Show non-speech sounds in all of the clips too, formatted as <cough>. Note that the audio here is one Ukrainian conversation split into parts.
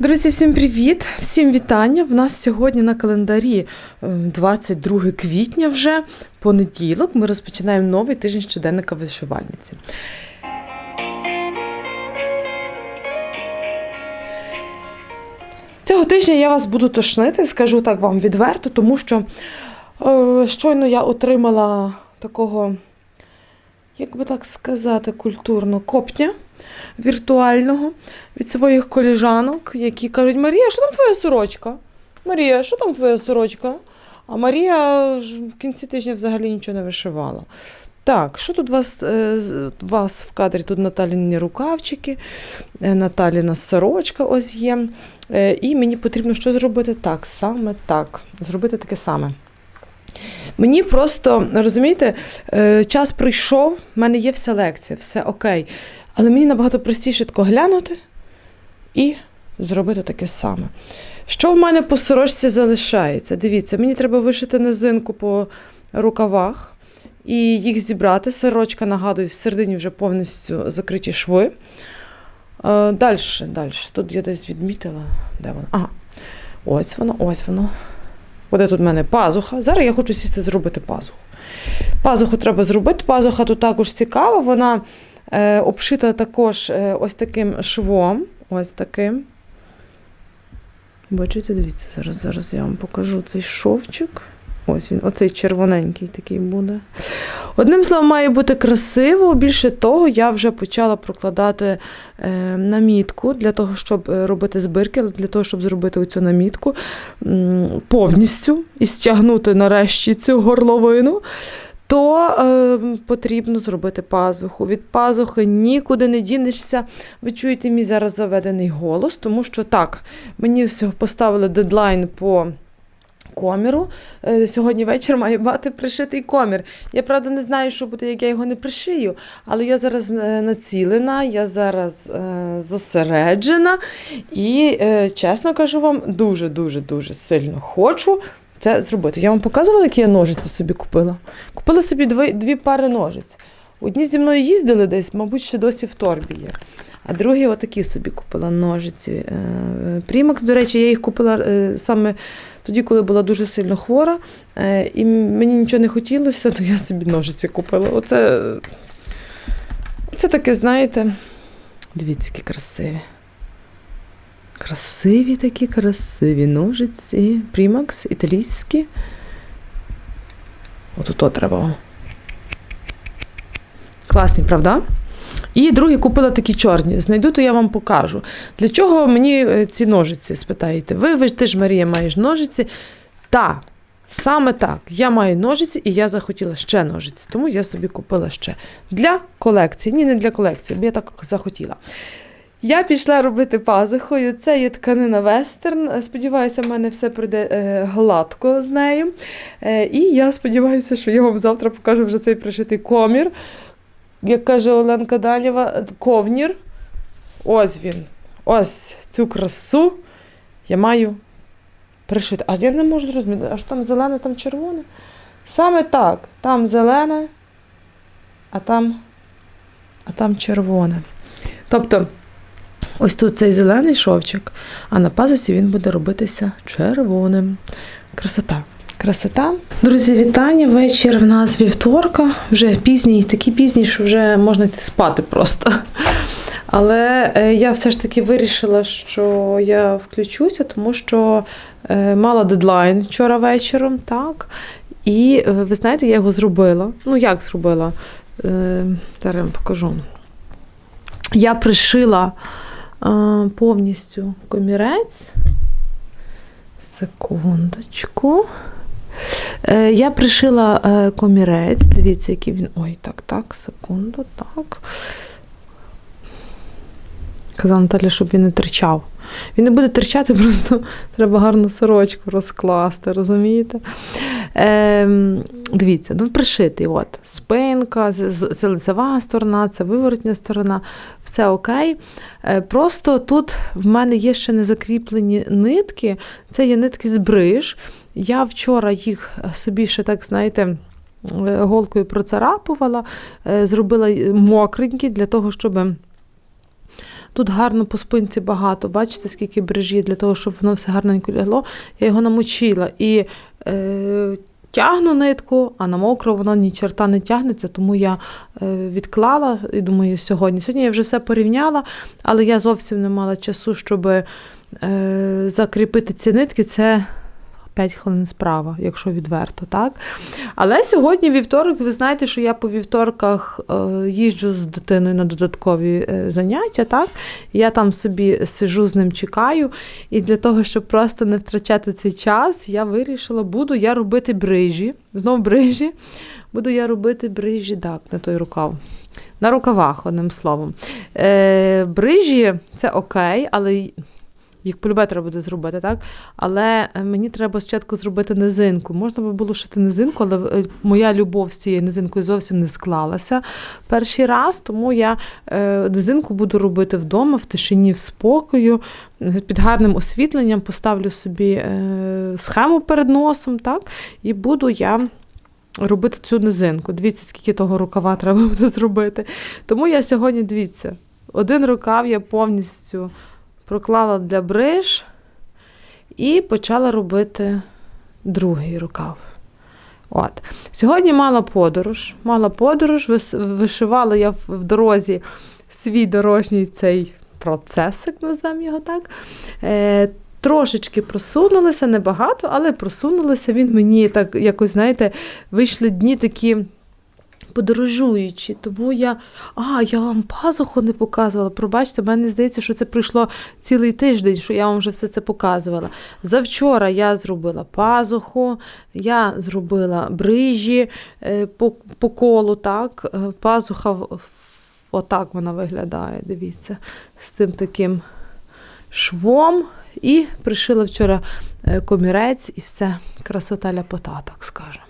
Друзі, всім привіт! Всім вітання! В нас сьогодні на календарі е, 22 квітня вже понеділок. Ми розпочинаємо новий тиждень щоденника вишивальниці. Цього тижня я вас буду тошнити, скажу так вам відверто, тому що е, щойно я отримала такого, як би так сказати, культурно копня віртуального від своїх коліжанок, які кажуть: Марія, що там твоя сорочка? Марія, що там твоя сорочка? А Марія в кінці тижня взагалі нічого не вишивала. Так, що тут у вас, е, вас в кадрі? Тут Наталіні рукавчики, е, Наталіна сорочка ось є. Е, І мені потрібно що зробити? Так, саме так. Зробити таке саме. Мені просто, розумієте, час прийшов, в мене є вся лекція, все окей. Але мені набагато простіше тако глянути і зробити таке саме. Що в мене по сорочці залишається? Дивіться, мені треба вишити низинку по рукавах і їх зібрати. Сорочка, нагадую, всередині вже повністю закриті шви. Е, далі, далі. Тут я десь відмітила. Де воно? Ага. Ось воно, ось воно. Буде тут в мене пазуха. Зараз я хочу сісти зробити пазуху. Пазуху треба зробити. Пазуха тут також цікава. Вона обшита також е, ось таким швом. Ось таким. Бачите, дивіться, зараз, зараз я вам покажу цей шовчик. Ось він, оцей червоненький такий буде. Одним словом, має бути красиво. Більше того, я вже почала прокладати е, намітку для того, щоб е, робити збирки, для того, щоб зробити оцю намітку повністю і стягнути нарешті цю горловину. То е, потрібно зробити пазуху. Від пазухи нікуди не дінешся. Ви чуєте мій зараз заведений голос, тому що так, мені всього поставили дедлайн по коміру. Е, Сьогодні вечір має бути пришитий комір. Я правда не знаю, що буде, як я його не пришию, але я зараз е, націлена, я зараз е, зосереджена і, е, чесно кажу вам, дуже-дуже дуже сильно хочу це зробити. Я вам показувала, які я ножиці собі купила. Купила собі дві, дві пари ножиць. Одні зі мною їздили десь, мабуть, ще досі в торбі є. А другі отакі собі купила ножиці. Е, Прімакс, до речі, я їх купила е, саме тоді, коли була дуже сильно хвора, е, і мені нічого не хотілося, то я собі ножиці купила. Оце, оце таке, знаєте, дивіться, які красиві. Красиві такі, красиві ножиці. Прімакс, італійські. От то треба. Класні, правда? І другі купила такі чорні. Знайду, то я вам покажу. Для чого мені е, ці ножиці, спитаєте? Ви, ви ти ж, Марія, маєш ножиці. Та, саме так. Я маю ножиці і я захотіла ще ножиці. Тому я собі купила ще. Для колекції. Ні, не для колекції, бо я так захотіла. Я пішла робити пазухою. Це є тканина вестерн. Сподіваюся, в мене все пройде е, гладко з нею. Е, і я сподіваюся, що я вам завтра покажу вже цей пришитий комір. Як каже Оленка Далєва, ковнір. Ось він. Ось цю красу я маю пришити. А я не можу зрозуміти, а що там зелене, там червоне? Саме так. Там зелене, а там, а там червоне. Тобто, ось тут цей зелений шовчик, а на пазусі він буде робитися червоним. Красота. Красота. Друзі, вітання. Вечір в нас вівторка. Вже пізній, такий пізній, що вже можна йти спати просто. Але е, я все ж таки вирішила, що я включуся, тому що е, мала дедлайн вчора вечором, так. І е, ви знаєте, я його зробила. Ну, як зробила? Зараз покажу. Я пришила повністю комірець. Секундочку. Е, Я пришила е, комірець. Дивіться, який він. Ой, так, так, секунду, так. Казала Наталя, щоб він не терчав. Він не буде терчати, <laughs> просто треба гарну сорочку розкласти, розумієте? Ем, дивіться, ну пришитий. От, спинка, це лицева сторона, це виворотня сторона, все окей. Е, просто тут в мене є ще не закріплені нитки, це є нитки з бриж. Я вчора їх собі ще так, знаєте, е, голкою процарапувала, е, зробила мокренькі для того, щоб Тут гарно по спинці багато. Бачите, скільки брижі для того, щоб воно все гарненько лягло. Я його намочила і е, тягну нитку, а на мокро воно ні черта не тягнеться, тому я е, відклала і думаю, сьогодні. Сьогодні я вже все порівняла, але я зовсім не мала часу, щоб е, закріпити ці нитки. Це 5 хвилин справа, якщо відверто, так? Але сьогодні вівторок, ви знаєте, що я по вівторках е, їжджу з дитиною на додаткові е, заняття, так? Я там собі сижу з ним, чекаю. І для того, щоб просто не втрачати цей час, я вирішила, буду я робити брижі. Знов брижі. Буду я робити брижі, так, на той рукав. На рукавах, одним словом. Е, брижі це окей, але їх полюбе треба буде зробити, так? Але е, мені треба спочатку зробити низинку. Можна би було шити низинку, але е, моя любов з цією низинкою зовсім не склалася перший раз, тому я е, низинку буду робити вдома, в тишині, в спокою, під гарним освітленням, поставлю собі схему перед носом, так? І буду я. Робити цю низинку. Дивіться, скільки того рукава треба <laughs> буде зробити. Тому я сьогодні, дивіться, один рукав я повністю проклала для бриж і почала робити другий рукав. От. Сьогодні мала подорож. Мала подорож, вишивала я в дорозі свій дорожній цей процесик, називаємо його так. Е, Трошечки просунулися, небагато, але просунулися. Він мені так якось, знаєте, вийшли дні такі подорожуючи. Тому я. А, я вам пазуху не показувала. Пробачте, мені здається, що це пройшло цілий тиждень, що я вам вже все це показувала. Завчора я зробила пазуху, я зробила брижі е, по по колу. так. Е, пазуха отак вона виглядає, дивіться, з тим таким швом. І пришила вчора е, комірець і все, красота ляпота, так скажемо.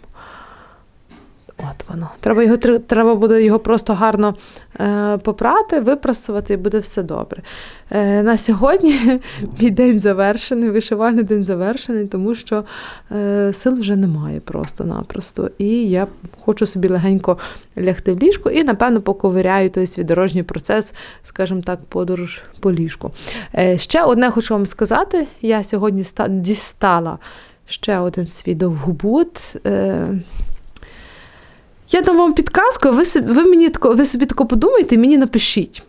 От воно. Треба його треба буде його просто гарно е, попрати, випрасувати, і буде все добре. Е, На сьогодні <laughs> мій день завершений, вишивальний день завершений, тому що е, сил вже немає просто-напросто. І я хочу собі легенько лягти в ліжко і, напевно, поковиряю той свій дорожній процес, скажімо так, подорож по ліжку. Е, Ще одне хочу вам сказати: я сьогодні дістала ще один свій довгобут. Е, я дам вам підказку, ви ви мені ви собі тако подумайте мені напишіть.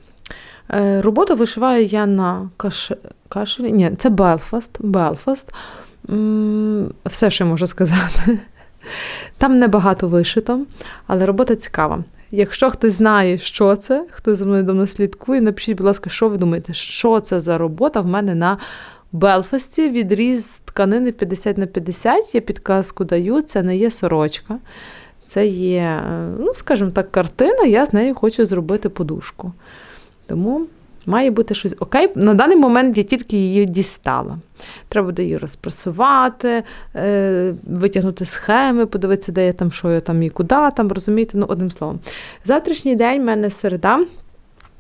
Е, Роботу вишиваю я на каш... кашелі. Ні, це Белфаст. Белфаст. Все, що я можу сказати. Там небагато вишито, але робота цікава. Якщо хтось знає, що це, хто за мною давно слідкує, напишіть, будь ласка, що ви думаєте, що це за робота в мене на Белфасті. Відріз тканини 50 на 50. Я підказку даю, це не є сорочка. Це є, е, ну, скажімо так, картина, я з нею хочу зробити подушку. Тому має бути щось окей. На даний момент я тільки її дістала. Треба буде її розпрасувати, е, витягнути схеми, подивитися, де я там, що я там і куди там, розумієте, ну, одним словом. Завтрашній день в мене середа.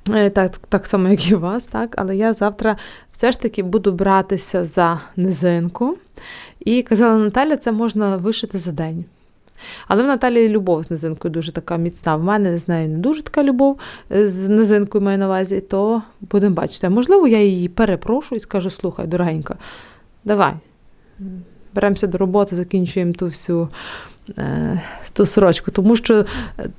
Е, так так само, як і у вас, так? але я завтра все ж таки буду братися за низинку. І казала Наталя, це можна вишити за день. Але в Наталії любов з низинкою дуже така міцна. В мене з нею не дуже така любов з низинкою маю на увазі, то будемо бачити. можливо, я її перепрошую і скажу: слухай, дорогенька, давай, беремося до роботи, закінчуємо ту всю е, ту сорочку. Тому що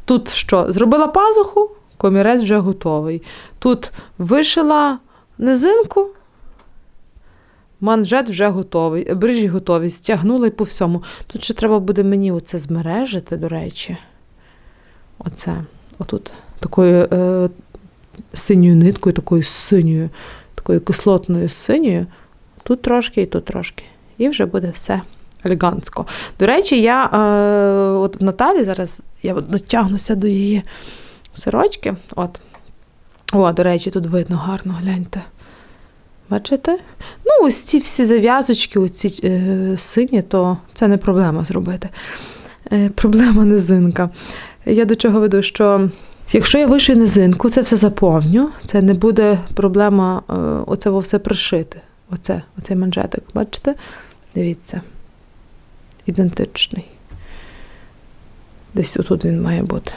тут що? Зробила пазуху, комірець вже готовий. Тут вишила низинку. Манжет вже готовий, брижі готові, стягнула і по всьому. Тут ще треба буде мені оце змережити, до речі. Оце. Отут такою е, синьою ниткою, такою синьою, такою кислотною синьою. Тут трошки і тут трошки. І вже буде все елегантсько. До речі, я е, от в Наталі зараз я дотягнуся до її сорочки. От. О, до речі, тут видно гарно, гляньте. Бачите? Ну, ось ці всі зав'язочки, ось ці е, сині, то це не проблема зробити. Е, Проблема низинка. Я до чого веду, що якщо я вишию низинку, це все заповню, це не буде проблема е, оце все пришити. Оце, Оцей манжетик, бачите? Дивіться. Ідентичний. Десь отут він має бути.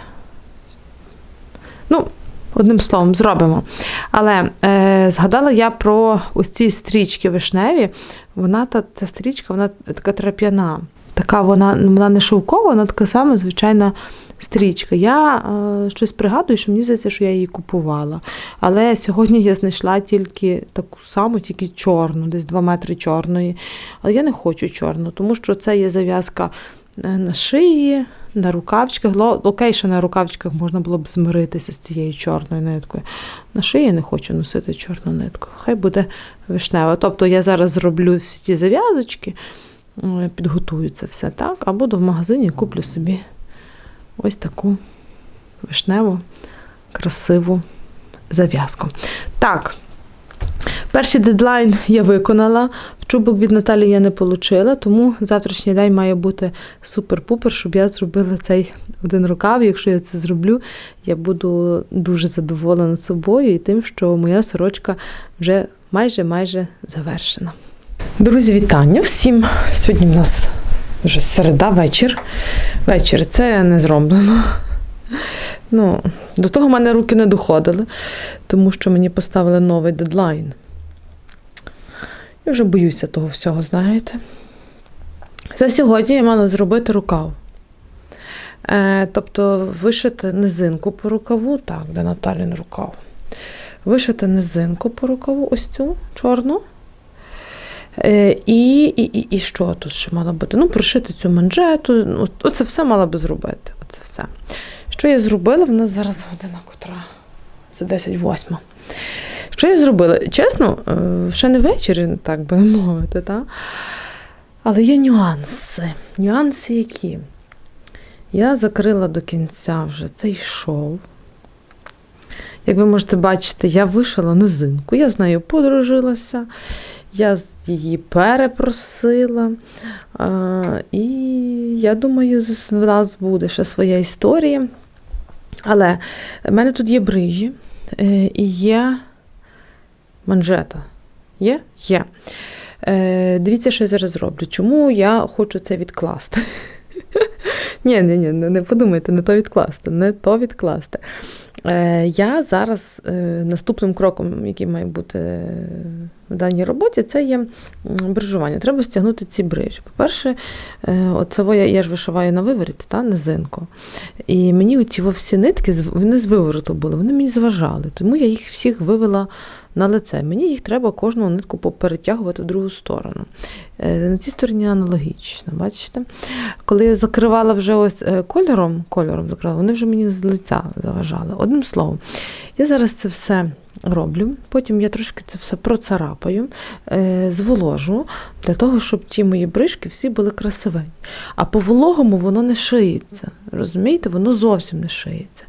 Ну, Одним словом, зробимо. Але е, згадала я про ось ці стрічки вишневі. Вона та ця стрічка, вона така трап'яна. Така вона, вона не шовкова, вона така сама звичайна стрічка. Я е, щось пригадую, що мені здається, що я її купувала. Але сьогодні я знайшла тільки таку саму, тільки чорну, десь 2 метри чорної. Але я не хочу чорну, тому що це є зав'язка на шиї, на рукавчиках. Окей, що на рукавчиках можна було б змиритися з цією чорною ниткою. На шиї не хочу носити чорну нитку. Хай буде вишнева. Тобто я зараз зроблю всі ті зав'язочки, е, підготую це все так, а буду в магазині і куплю собі ось таку вишневу, красиву зав'язку. Так, перший дедлайн я виконала. Чубок від Наталі я не отримала, тому завтрашній день має бути супер-пупер, щоб я зробила цей один рукав. Якщо я це зроблю, я буду дуже задоволена собою і тим, що моя сорочка вже майже-майже завершена. Друзі, вітання всім! Сьогодні в нас вже середа, вечір. Вечір це не зроблено. Ну, до того в мене руки не доходили, тому що мені поставили новий дедлайн. Я вже боюся того всього, знаєте. За сьогодні я мала зробити рукав. Е, тобто вишити низинку по рукаву, так, де Наталін рукав. Вишити низинку по рукаву, ось цю чорну. Е, і, і, і, і що тут ще мало бути? Ну, прошити цю манжету. Ну, Оце все мала би зробити. Оце все. Що я зробила? В нас зараз година котра. Це 10 восьма. Що я зробила? Чесно, е, ще не ввечері, так би мовити, та? але є нюанси. Нюанси які? Я закрила до кінця вже цей шов. Як ви можете бачити, я вишила низинку, я з нею подружилася, я її перепросила. І я думаю, в нас буде ще своя історія. Але в мене тут є брижі е, і є манжета. Є? Є. Е, дивіться, що я зараз зроблю. Чому я хочу це відкласти? Ні, ні, ні, не подумайте, не то відкласти, не то відкласти. Е, я зараз е, наступним кроком, який має бути е, в даній роботі, це є брижування. Треба стягнути ці брижі. По-перше, я, я ж вишиваю на виворіт, та, низинку. І мені во всі нитки, вони з вивороту були, вони мені зважали. Тому я їх всіх вивела на лице. Мені їх треба кожну нитку поперетягувати в другу сторону. Е, На цій стороні аналогічно, бачите? Коли я закривала вже ось е, кольором, кольором закривала, вони вже мені з лиця заважали. Одним словом, я зараз це все роблю, потім я трошки це все процарапаю, е, зволожу, для того, щоб ті мої брижки всі були красивені. А по вологому воно не шиється. Розумієте, воно зовсім не шиється.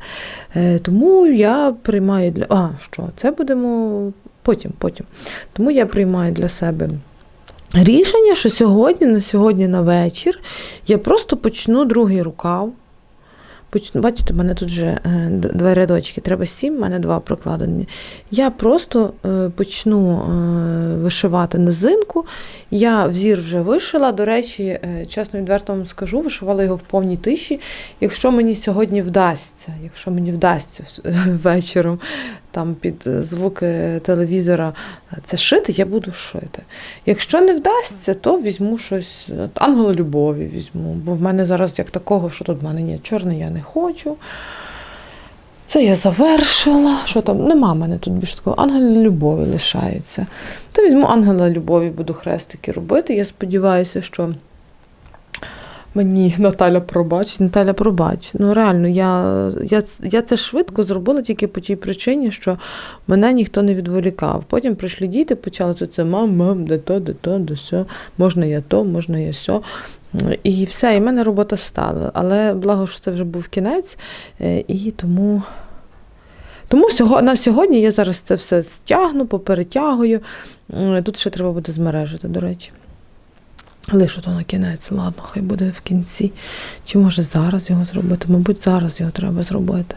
Е, Тому я приймаю для. А, що? Це будемо потім, потім. Тому я приймаю для себе рішення, що сьогодні, на сьогодні на вечір, я просто почну другий рукав. Бачите, в мене тут вже е, два рядочки, треба сім, в мене два прокладені. Я просто е, почну е, вишивати низинку. Я взір вже вишила. До речі, чесно відверто вам скажу, вишивала його в повній тиші. Якщо мені сьогодні вдасться, якщо мені вдасться <laughs> вечором там під звуки телевізора це шити, я буду шити. Якщо не вдасться, то візьму щось е, ангела любові візьму. Бо в мене зараз як такого, що тут в мене ні, чорний я не хочу. Це я завершила. Що там? Нема мене тут більш такого. Ангела любові лишається. То візьму ангела любові, буду хрестики робити. Я сподіваюся, що мені Наталя пробачить. Наталя пробач. Ну реально, я, я, я це швидко зробила тільки по тій причині, що мене ніхто не відволікав. Потім прийшли діти, почали це мам, мам, де то, де то, де сьо, можна я то, можна я сьо. І все, і в мене робота стала. Але благо, що це вже був кінець, е, і тому. Тому на сьогодні я зараз це все стягну, поперетягую. Тут ще треба буде змережити, до речі. Лише то на кінець, ладно, хай буде в кінці. Чи може зараз його зробити? Мабуть, зараз його треба зробити.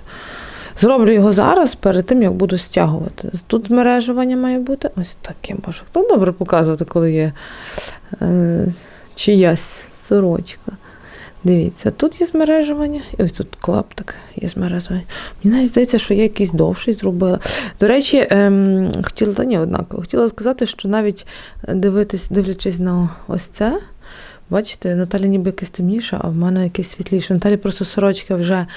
Зроблю його зараз перед тим, як буду стягувати. Тут змережування має бути ось таким. Боже, хто добре показувати, коли є е, чиясь сорочка. Дивіться, тут є змережування, і ось тут клаптик є змережування. Мені навіть здається, що я якийсь довший зробила. До речі, ем, хотіла, та ні, однаково, хотіла сказати, що навіть дивитись, дивлячись на ось це, бачите, Наталя ніби якась темніша, а в мене якесь світліше. Наталі просто сорочка вже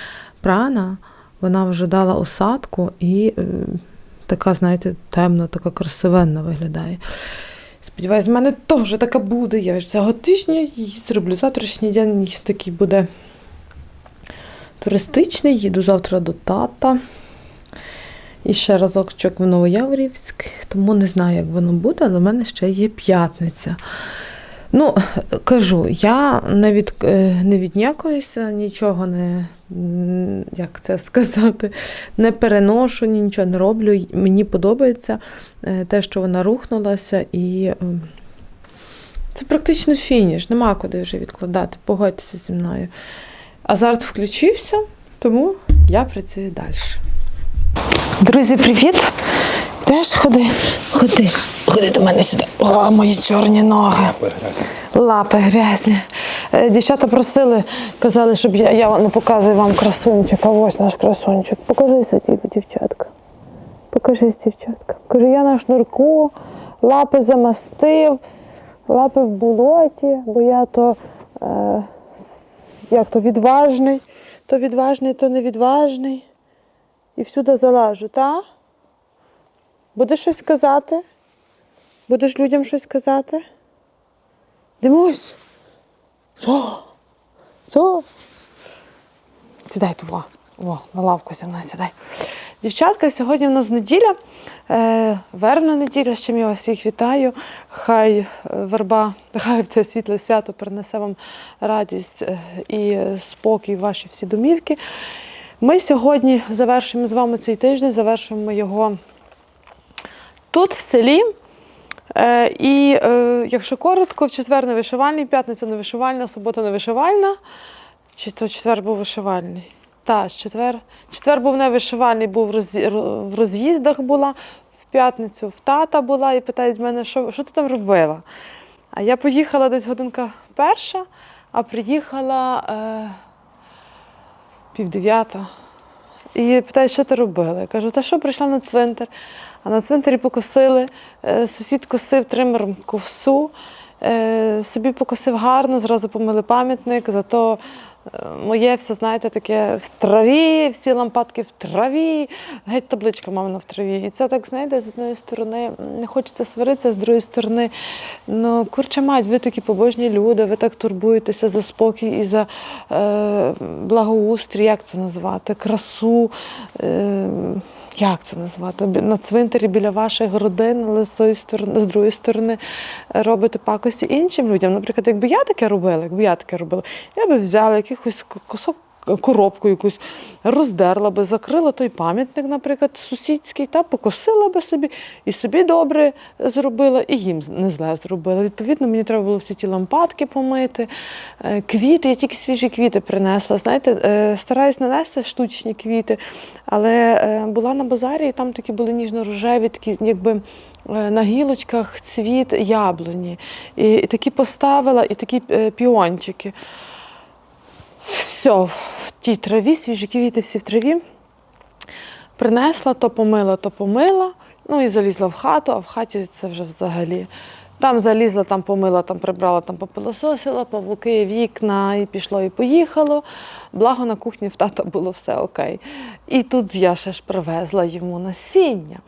прана, вона вже дала осадку і е, така, знаєте, темна, така красивенна виглядає. Сподіваюсь, в мене теж така буде. Я ж цього тижня її зроблю. Завтрашній день такий буде туристичний. Їду завтра до тата. І ще разок в Новояврівськ. Тому не знаю, як воно буде, але в мене ще є п'ятниця. Ну, кажу, я не, від, е, не віднякуюся, нічого не, як це сказати, не переношу, нічого не роблю. Мені подобається е, те, що вона рухнулася, і е, це практично фініш, нема куди вже відкладати, погодьтеся зі мною. Азарт включився, тому я працюю далі. Друзі, привіт! Теж ходи, ходи, ходи до мене сюди. О, мої чорні ноги. Лапи грязні. Е, Дівчата просили, казали, щоб я, я не показую вам красунчика. Ось наш красунчик. Покажися, дів- дівчатка. Покажись, дівчатка. Каже, я на шнурку, лапи замастив, лапи в болоті, бо я то, е, як то відважний, то відважний, то невідважний. І всюди залажу, та? Будеш щось казати? Будеш людям щось казати? Димусь. Що? Що? Сідай во. Во, на лавку зі мною сідай. Дівчатка, сьогодні в нас неділя, е, вербна неділя, з чим я вас всіх вітаю. Хай е, верба, хай в це світле свято принесе вам радість е, і спокій в ваші всі домівки. Ми сьогодні завершуємо з вами цей тиждень, завершуємо його тут, в селі. Е, і е, якщо коротко, в четвер не вишивальний, п'ятниця не вишивальна, субота не вишивальна. Чи то четвер був вишивальний? Так, четвер. Четвер був не вишивальний, був в в роз'їздах була, в п'ятницю в тата була і питають з мене, що, що ти там робила? А я поїхала десь годинка перша, а приїхала е, півдев'ята. І питає, що ти робила? Я кажу, та що прийшла на цвинтар. А на цвинтарі покосили, е, сусід косив тримером ковсу, е, собі покосив гарно, зразу помили пам'ятник, зато моє все, знаєте, таке в траві, всі лампадки в траві, геть табличка мамина в траві. І це так, знаєте, з одної сторони не хочеться сваритися, з другої сторони, ну, курче мать, ви такі побожні люди, ви так турбуєтеся за спокій і за е, благоустрій, як це назвати, красу. Е, як це назвати? На цвинтарі біля ваших родин, але з сторони, з другої сторони робити пакості іншим людям. Наприклад, якби я таке робила, якби я таке робила, я би взяла якихось кусок. Коробку якусь роздерла би, закрила той пам'ятник, наприклад, сусідський, та покосила би собі, і собі добре зробила, і їм не зле зробила. Відповідно, мені треба було всі ті лампадки помити, е, квіти. Я тільки свіжі квіти принесла. Знаєте, е, стараюсь нанести штучні квіти, але е, була на базарі, і там такі були ніжно-рожеві, такі, якби. На гілочках цвіт яблуні. І, такі поставила, і такі піончики. Все, в тій траві, свіжі квіти всі в траві. Принесла, то помила, то помила. Ну і залізла в хату, а в хаті це вже взагалі. Там залізла, там помила, там прибрала, там попилососила, павуки, вікна, і пішло, і поїхало. Благо на кухні в тата було все окей. І тут я ще ж привезла йому насіння.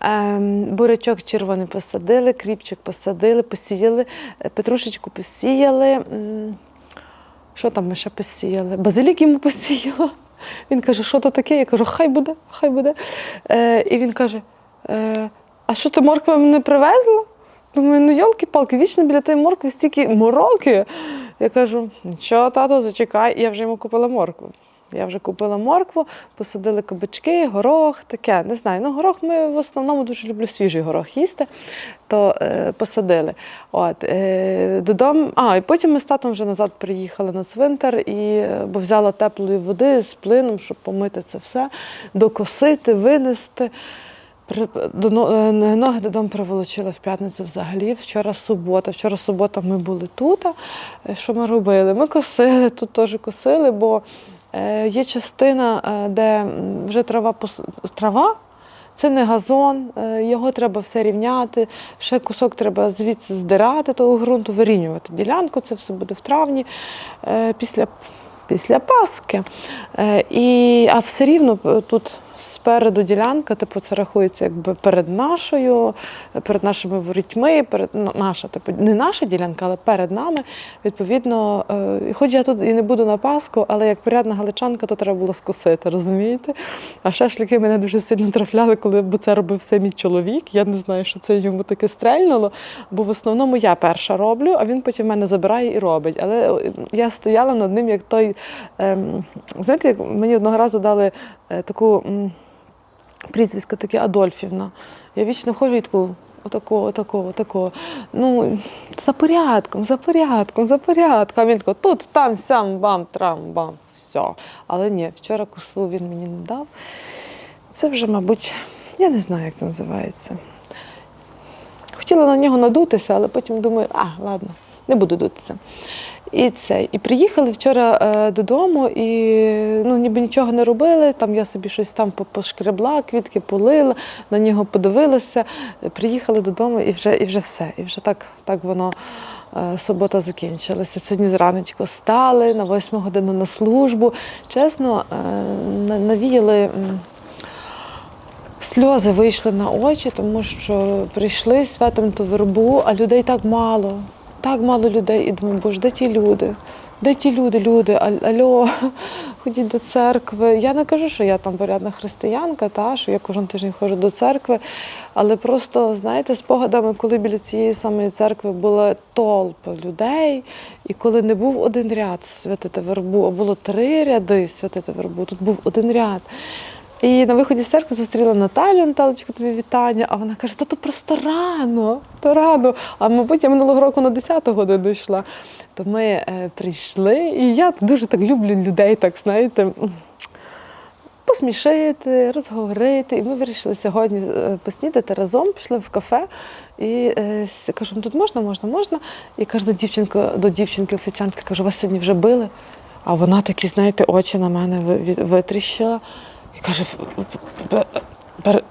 Ем, бурячок червоний посадили, кріпчик посадили, посіяли, е, петрушечку посіяли. Що там ми ще посіяли? Базилік йому посіяла. Він каже, що то таке? Я кажу, хай буде, хай буде. Е, і він каже: е, а що ти моркви мене привезла? Думаю, ну йолки-палки, вічно біля тої моркви стільки мороки. Я кажу, нічого, тато, зачекай, я вже йому купила моркву. Я вже купила моркву, посадили кабачки, горох, таке. Не знаю. Ну, горох ми в основному дуже люблю свіжий горох їсти, то е, посадили. От, е, додому, а, і потім ми з татом вже назад приїхали на цвинтар, і, е, бо взяла теплої води з плином, щоб помити це все, докосити, винести. При, до, е, ноги додому приволочила в п'ятницю взагалі. Вчора субота. Вчора субота ми були тут. Е, Що ми робили? Ми косили, тут теж косили, бо є частина, е, де вже трава трава. Це не газон, е, його треба все рівняти. Ще кусок треба звідси здирати того ґрунту, вирівнювати ділянку. Це все буде в травні е, після, після Пасхи. Е, І, а все рівно е, тут спереду ділянка, типу, це рахується якби перед нашою, перед нашими ворітьми, перед ну, наша, типу, не наша ділянка, але перед нами. Відповідно, е, хоч я тут і не буду на Пасху, але як порядна галичанка, то треба було скосити, розумієте? А шашлики мене дуже сильно трафляли, коли бо це робив все мій чоловік. Я не знаю, що це йому таке стрельнуло, бо в основному я перша роблю, а він потім мене забирає і робить. Але е, я стояла над ним, як той. Ем, знаєте, як мені одного разу дали е, таку прізвисько таке Адольфівна. Я вічно ходжу і таку. Отакого, отакого, отакого. Ну, за порядком, за порядком, за порядком. А він тако, тут, там, сям, бам, трам, бам, все. Але ні, вчора косу він мені не дав. Це вже, мабуть, я не знаю, як це називається. Хотіла на нього надутися, але потім думаю, а, ладно, не буду дутися. І це. І приїхали вчора е, додому, і ну, ніби нічого не робили. Там я собі щось там по- пошкребла, квітки полила, на нього подивилася. Приїхали додому і вже, і вже все. І вже так, так воно. е, Субота закінчилася. Сьогодні зранечко стали на восьму годину на службу. Чесно, е, навіяли сльози вийшли на очі, тому що прийшли святом ту вербу, а людей так мало. Так мало людей. І думаю, боже, де ті люди? Де ті люди, люди? Альо, <laughs> ходіть до церкви. Я не кажу, що я там порядна християнка, та, що я кожен тиждень ходжу до церкви. Але просто, знаєте, спогадами, коли біля цієї самої церкви була толпа людей, і коли не був один ряд святити вербу, а було три ряди святити вербу, тут був один ряд. І на виході з церкви зустріла Наталю, Наталочку, тобі вітання. А вона каже, та то просто рано, то рано. А мабуть, я минулого року на 10 годину йшла. То ми е, прийшли, і я дуже так люблю людей, так знаєте, посмішити, розговорити. І ми вирішили сьогодні е, поснідати разом, пішли в кафе. І е, кажу, «Ну, тут можна, можна, можна. І кажу до дівчинки, до дівчинки офіціантки, кажу, вас сьогодні вже били. А вона такі, знаєте, очі на мене витріщила. І каже, «В- в- в- пер-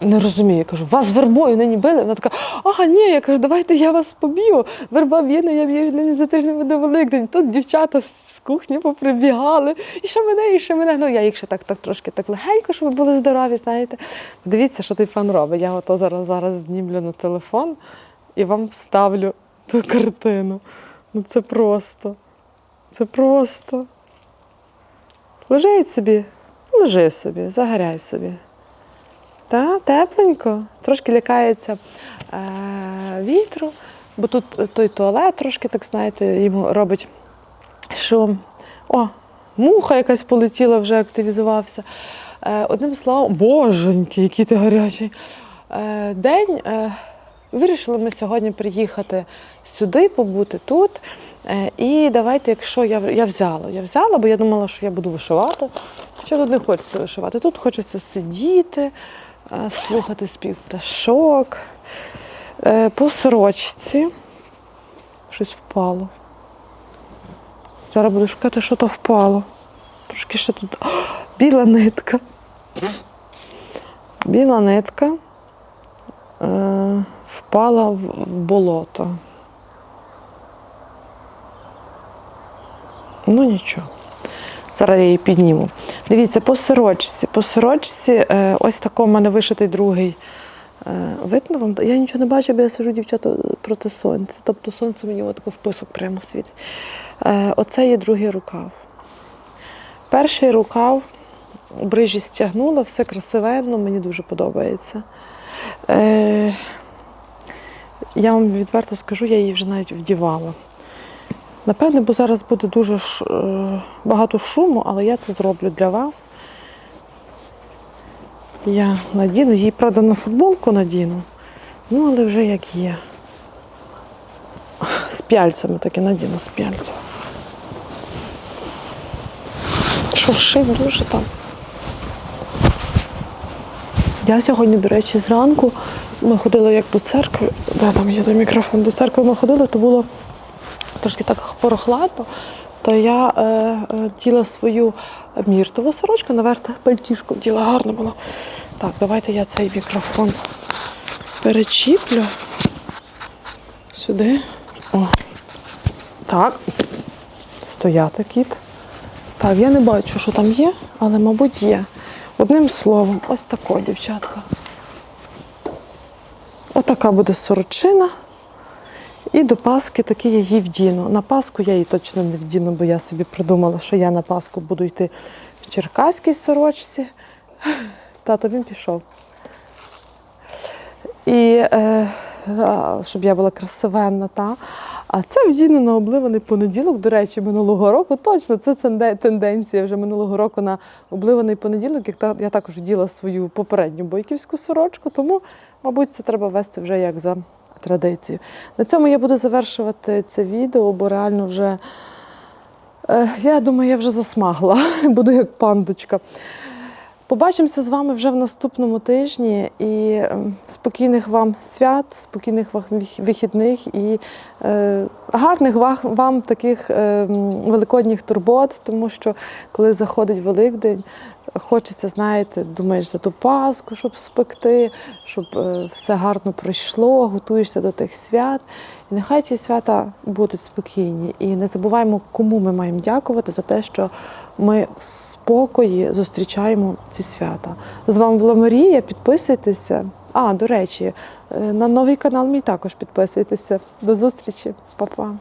не розумію. Я кажу, вас вербою нині били? Вона така, ага, ні, я кажу, давайте я вас поб'ю. Верба б'є, я б'ю нині за тиждень буде Великдень. Тут дівчата з кухні поприбігали. І ще мене, і ще мене. Ну, я їх ще так, так трошки так легенько, щоб були здорові, знаєте. Дивіться, що той пан робить. Я ото зараз, зараз знімлю на телефон і вам вставлю ту картину. Ну це просто. Це просто. Лежить собі, лежи собі, загоряй собі. Та, тепленько, трошки лякається е, вітру, бо тут той туалет трошки, так знаєте, йому робить шум. О, муха якась полетіла, вже активізувався. Е, одним словом, боженьки, який ти гарячий. Е, день. Е, Вирішили ми сьогодні приїхати сюди, побути тут. Е, І давайте, якщо я, я взяла, я взяла, бо я думала, що я буду вишивати. Хоча тут не хочеться вишивати. Тут хочеться сидіти, е, слухати спів пташок. Е, По сорочці. Щось впало. Зараз буду шукати, що то впало. Трошки ще тут. Біла нитка. Біла нитка впала в болото. Ну нічого. Зараз я її підніму. Дивіться, по сорочці. По сорочці е, ось такий в мене вишитий другий. Е, видно вам? Я нічого не бачу, бо я сижу, дівчата, проти сонця. Тобто сонце мені отако в писок прямо світить. Е, оце є другий рукав. Перший рукав у брижі стягнула, все красивенно, мені дуже подобається. Я вам відверто скажу, я її вже навіть вдівала. Напевне, бо зараз буде дуже ш, е, багато шуму, але я це зроблю для вас. Я надіну, її, правда, на футболку надіну. Ну, але вже як є. З пяльцями таки надіну з пяльцями. Шуршить дуже там. Я сьогодні, до речі, зранку ми ходили як до церкви, де там є мікрофон, до церкви ми ходили, то було трошки так прохладно. То я е, е, діла свою міртову сорочку, наверх пальтішку діла гарно було. Так, давайте я цей мікрофон перечіплю сюди. О. Так. Стояти кіт. Так, я не бачу, що там є, але, мабуть, є. Одним словом, ось тако, дівчатка. Отака буде сорочина. І до Паски таки я її вдіну. На Пасху я її точно не вдіну, бо я собі придумала, що я на Пасху буду йти в черкаській сорочці. <laughs> Тато він пішов. І е, щоб я була красивенна, та. А це вдіну на обливаний понеділок. До речі, минулого року точно це тенденція вже минулого року на обливаний понеділок. як Я також вділа свою попередню бойківську сорочку, тому, мабуть, це треба вести вже як за традицією. На цьому я буду завершувати це відео, бо реально вже. е, Я думаю, я вже засмагла, <laughs> буду як пандочка. Побачимося з вами вже в наступному тижні і ем, спокійних вам свят, спокійних вам вихідних і е, гарних вам таких е, великодніх турбот, тому що коли заходить Великдень, хочеться, знаєте, думаєш за ту Пасху, щоб спекти, щоб е, все гарно пройшло, готуєшся до тих свят. І нехай ці свята будуть спокійні. І не забуваємо, кому ми маємо дякувати за те, що ми в спокої зустрічаємо ці свята. З вами була Марія. Підписуйтеся. А, до речі, е, на новий канал мій також підписуйтеся. До зустрічі, Па-па.